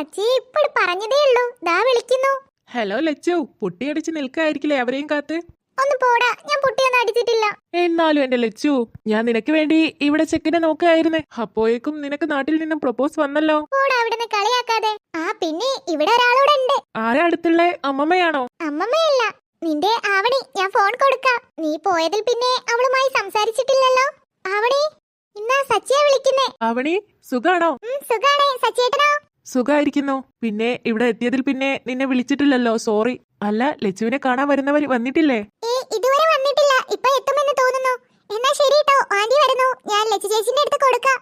സച്ചി ഇപ്പോൾ പറഞ്ഞതേ ഉള്ളൂ. ദാ വിളിക്കുന്നു. ഹലോ ലച്ചു. പൊട്ടിയടിച്ച് നിൽക്കായിരിക്കില്ലേ അവരെയും കാത്ത്? ഒന്ന് പോടാ. ഞാൻ പുട്ടിയൊന്നും അടിച്ചിട്ടില്ല. എന്നാലും എന്റെ ലച്ചു ഞാൻ നിനക്ക് വേണ്ടി ഇവിടെ ചെക്കിനെ നോക്കായിരുന്നേ. അപ്പോയേക്കും നിനക്ക് നാട്ടിൽ നിന്നും പ്രൊപ്പോസ് വന്നല്ലോ. പോടാ അവിടുന്ന് കളിയാക്കാതെ. ആ പിന്നെ ഇവിടെ ഒരാളൂടെ ഉണ്ട് ആരാ അടുത്തുള്ള അമ്മമ്മയാണോ? അമ്മമ്മയല്ല. നിന്റെ ആവണി ഞാൻ ഫോൺ കൊടുക്കാം. നീ പോയതിൽ പിന്നെ അവളുമായി സംസാരിച്ചിട്ടില്ലല്ലോ. ആവണി ഇന്നാ സച്ചിയെ വിളിക്കുന്നേ. അവണി സുഖാണോ? ഉം, സുഖാണേ. സച്ചിയേട്ടനോ സുഖായിരിക്കുന്നു. പിന്നെ ഇവിടെ എത്തിയതിൽ പിന്നെ നിന്നെ വിളിച്ചിട്ടില്ലല്ലോ സോറി അല്ല ലച്ചുവിനെ കാണാൻ വരുന്നവർ വന്നിട്ടില്ലേ? ഇതുവരെ വന്നിട്ടില്ല. ഇപ്പൊ എത്തുമെന്ന് തോന്നുന്നു. എന്നാ ശരി കേട്ടോ ആന്റി വരുന്നു. ഞാൻ ലച്ചു ചേച്ചിന്റെ അടുത്ത് കൊടുക്കാം.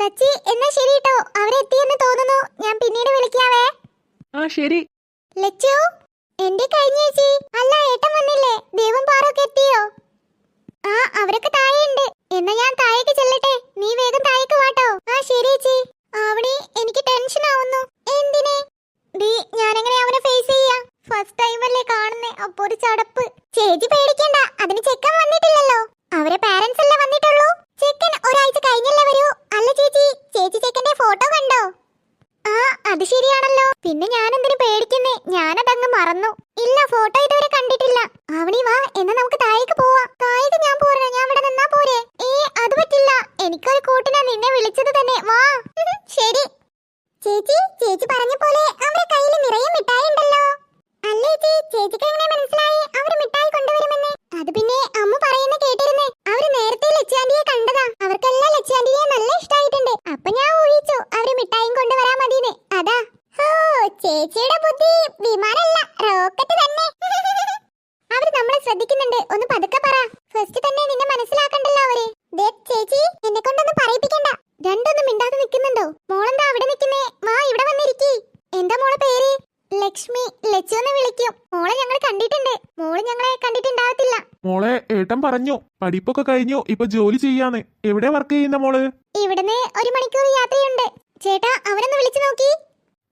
സച്ചി എന്നാ ശരി കേട്ടോ അവരെത്തിയെന്ന് തോന്നുന്നു. ഞാൻ പിന്നീട് വിളിക്കാവേ. ആ ശരി. ലച്ചു എന്റെ കഴിഞ്ഞ ചേച്ചി? അല്ല ഏട്ടൻ വന്നില്ലേ. ദേവും പാറൊക്കെ എത്തിയോ? ആ അവരൊക്കെ താഴെയുണ്ട്. എന്നാ ഞാൻ താഴേക്ക് ചെല്ലട്ടെ. നീ വേഗം താഴേക്ക് വാട്ടോ ആ ശരി ചേച്ചി. ആവണി എനിക്ക് ടെൻഷൻ ആവുന്നു. എന്തിനെ? ഡീ എങ്ങനെ അവനെ ഫേസ് ചെയ്യാ? ഫസ്റ്റ് ടൈം അല്ലേ കാണുന്നേ. അപ്പൊ ഒരു ചടപ്പ്. ചേച്ചി പേടിക്കണ്ട. അതിന് ചെക്കൻ വന്നിട്ടില്ലല്ലോ. അവരെ പാരന്റ്സ് അല്ലേ വന്നിട്ടുള്ളൂ? ചെക്കൻ ഒരാഴ്ച കഴിഞ്ഞല്ലേ വരൂ? അല്ല ചേച്ചി ചേച്ചി ചെക്കന്റെ ഫോട്ടോ കണ്ടോ? ആ അത് ശരിയാണല്ലോ. പിന്നെ ഞാൻ എന്തിനു പേടിക്കുന്നേ? ഞാനതങ്ങ് മറന്നു. ഇല്ല ഫോട്ടോ ഇതുവരെ കണ്ടിട്ടില്ല. അവണി വാ എന്നാ നമുക്ക് താഴേക്ക് പോവാം. താഴേക്ക് ഞാൻ പോരാ ഞാൻ ഇവിടെ നിന്നാ പോരെ ഏ അത് പറ്റില്ല എനിക്കൊരു കൂട്ടിനാ നിന്നെ വിളിച്ചത് തന്നെ വാ ശരി ചേച്ചി ചേച്ചി പറഞ്ഞ പോലെ അവരുടെ കയ്യിൽ നിറയെ മിഠായി ഉണ്ടല്ലോ അല്ലേ ചേച്ചി ചേച്ചിക്ക് എങ്ങനെ മനസ്സിലായി അവർ മിഠായി കൊണ്ടുവരുമെന്ന് അത് പിന്നെ അമ്മ പറയുന്ന കേട്ടിരുന്നേ അവർ നേരത്തെ ലച്ചാൻഡിയെ കണ്ടതാ അവർക്കെല്ലാം ലച്ചാൻഡിയെ നല്ല ഇഷ്ടായിട്ടുണ്ട് അപ്പൊ ഞാൻ ഊഹിച്ചു അവർ മിഠായും കൊണ്ടുവരാൻ മതിന്ന് അതാ ഹോ ചേച്ചിയുടെ ബുദ്ധി വിമാനല്ല റോക്കറ്റ് തന്നെ. അവർ നമ്മളെ ശ്രദ്ധിക്കുന്നുണ്ട്. ഒന്ന് പതുക്കെ പറ. ഫസ്റ്റ് തന്നെ നിന്നെ മനസ്സിലാക്കണ്ടല്ലോ അവർ. ദേ ചേച്ചി എന്നെ കൊണ്ടൊന്നും പറയിപ്പിക്കണ്ട. രണ്ടൊന്നും മിണ്ടാതെ നിൽക്കുന്നുണ്ടോ? മോളെന്താ അവിടെ നിൽക്കുന്നേ? വാ ഇവിടെ വന്നിരിക്കി. എന്താ മോളെ പേര്? ലക്ഷ്മി ലച്ചു എന്ന് വിളിക്കും. മോളെ ഞങ്ങൾ കണ്ടിട്ടുണ്ട്. മോൾ ഞങ്ങളെ കണ്ടിട്ടുണ്ടാവത്തില്ല മോളെ ഏട്ടൻ പറഞ്ഞു. പഠിപ്പൊക്കെ കഴിഞ്ഞു. ഇപ്പൊ ജോലി ചെയ്യാന്ന്. എവിടെ വർക്ക് ചെയ്യുന്ന മോൾ? ഇവിടുന്ന് ഒരു മണിക്കൂർ യാത്രയുണ്ട്. ചേട്ടാ അവരൊന്ന് വിളിച്ചു നോക്കി.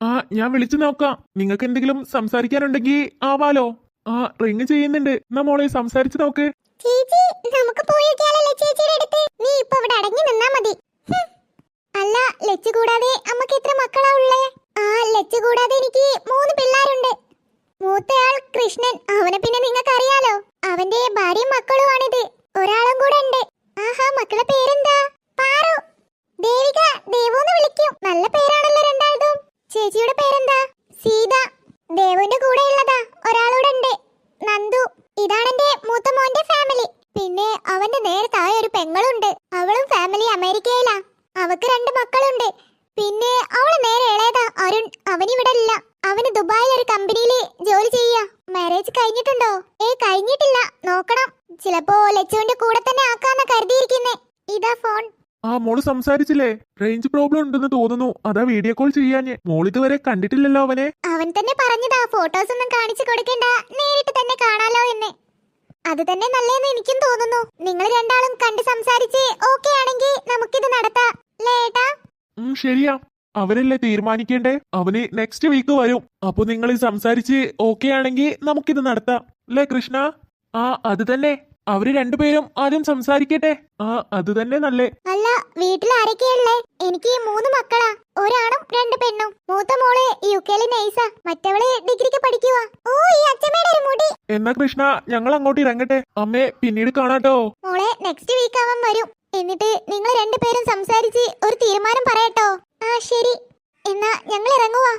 ആ ഞാൻ വിളിച്ചു നോക്കാം. നിങ്ങൾക്ക് എന്തെങ്കിലും സംസാരിക്കാനുണ്ടെങ്കിൽ ആവാലോ. ആ റിങ് ചെയ്യുന്നുണ്ട്. എന്നാ മോളെ സംസാരിച്ചു നോക്ക്. നമുക്ക് പോയിരിക്കാലല്ലേ ചേച്ചിയുടെ നീ ഇവിടെ അടങ്ങി നിന്നാ മതി. അല്ല കൂടാതെ എത്ര മക്കളാ ഉള്ളേ? ആ കൂടാതെ എനിക്ക് മൂന്ന് മൂത്തയാൾ കൃഷ്ണൻ. അവനെ പിന്നെ നിങ്ങൾക്ക് അറിയാലോ അവന്റെ ഭാര്യയും മക്കളുമാണിത്. ഒരാളും കൂടെ ഉണ്ട്. ആഹാ മക്കളെ പേരെന്താ പാറു ദേവിക ദേവൂന്ന് വിളിക്കും നല്ല പേരാണല്ലോ രണ്ടാളതും ചേച്ചിയുടെ പേരെന്താ സീത ദേവുവിന്റെ കൂടെ ഉള്ളതാ ഒരാളൂടെ ഉണ്ട് നന്ദു ഇതാണെന്റെ മൂത്ത മോന്റെ ഫാമിലി പിന്നെ അവന്റെ ഒരു പെങ്ങളുണ്ട്. അവളും ഫാമിലി അമേരിക്കയിലാ. അവക്ക് രണ്ട് മക്കളുണ്ട്. പിന്നെ അവൾ നേരെ ഇളയതാ അരുൺ. അവനിവിടെ ഇല്ല. അവന് ദുബായിൽ ഒരു കമ്പനിയിൽ ജോലി ചെയ്യാ. മാരേജ് കഴിഞ്ഞിട്ടുണ്ടോ? ഏ കഴിഞ്ഞിട്ടില്ല. നോക്കണം. ചിലപ്പോ ലച്ചുവിന്റെ കൂടെ തന്നെ ആക്കാന്ന കരുതിയിരിക്കുന്നേ. ഇതാ ഫോൺ ആ മോൾ സംസാരിച്ചില്ലേ? റേഞ്ച് പ്രോബ്ലം ഉണ്ടെന്ന് തോന്നുന്നു. അതാ വീഡിയോ കോൾ ചെയ്യാഞ്ഞ്. മോളിതുവരെ കണ്ടിട്ടില്ലല്ലോ അവനെ. അവൻ തന്നെ പറഞ്ഞതാ ഫോട്ടോസ് ഒന്നും കാണിച്ചു കൊടുക്കണ്ട. നേരിട്ട് തന്നെ കാണാലോ എന്ന്. അത് തന്നെ നല്ലതെന്ന് എനിക്കും തോന്നുന്നു. നിങ്ങൾ രണ്ടാളും കണ്ട് സംസാരിച്ച് ഓക്കെ ആണെങ്കിൽ നമുക്കിത് നടത്താം. ലേട്ടാ ശരിയാ. അവരല്ലേ തീരുമാനിക്കേണ്ടേ? അവന് നെക്സ്റ്റ് വീക്ക് വരും. അപ്പൊ നിങ്ങൾ സംസാരിച്ച് ഓക്കെ ആണെങ്കിൽ നമുക്കിത് നടത്താം. അല്ലേ കൃഷ്ണ? ആ അത് തന്നെ. അവർ രണ്ടുപേരും ആദ്യം സംസാരിക്കട്ടെ? ആ അത് തന്നെ നല്ലേ. അല്ല വീട്ടിൽ ആരൊക്കെയല്ലേ എനിക്ക് മൂന്ന് മക്കളാ. ഒരാണും രണ്ട് പെണ്ണും. മൂത്ത മോൾ യു കെയിൽ നൈസാ മറ്റവൾ ഡിഗ്രിക്ക് പഠിക്കുവാ. ഓ ഈ അച്ഛമ്മയുടെ ഒരു മുടി. എന്നാ കൃഷ്ണ ഞങ്ങൾ അങ്ങോട്ട് ഇറങ്ങട്ടെ. അമ്മേ പിന്നീട് കാണാട്ടോ. മോളെ നെക്സ്റ്റ് വീക്ക് അവൻ വരും. എന്നിട്ട് നിങ്ങൾ രണ്ടുപേരും സംസാരിച്ച് ഒരു തീരുമാനം പറയട്ടോ. ആ ശരി. എന്നാ ഞങ്ങൾ ഇറങ്ങുവാ.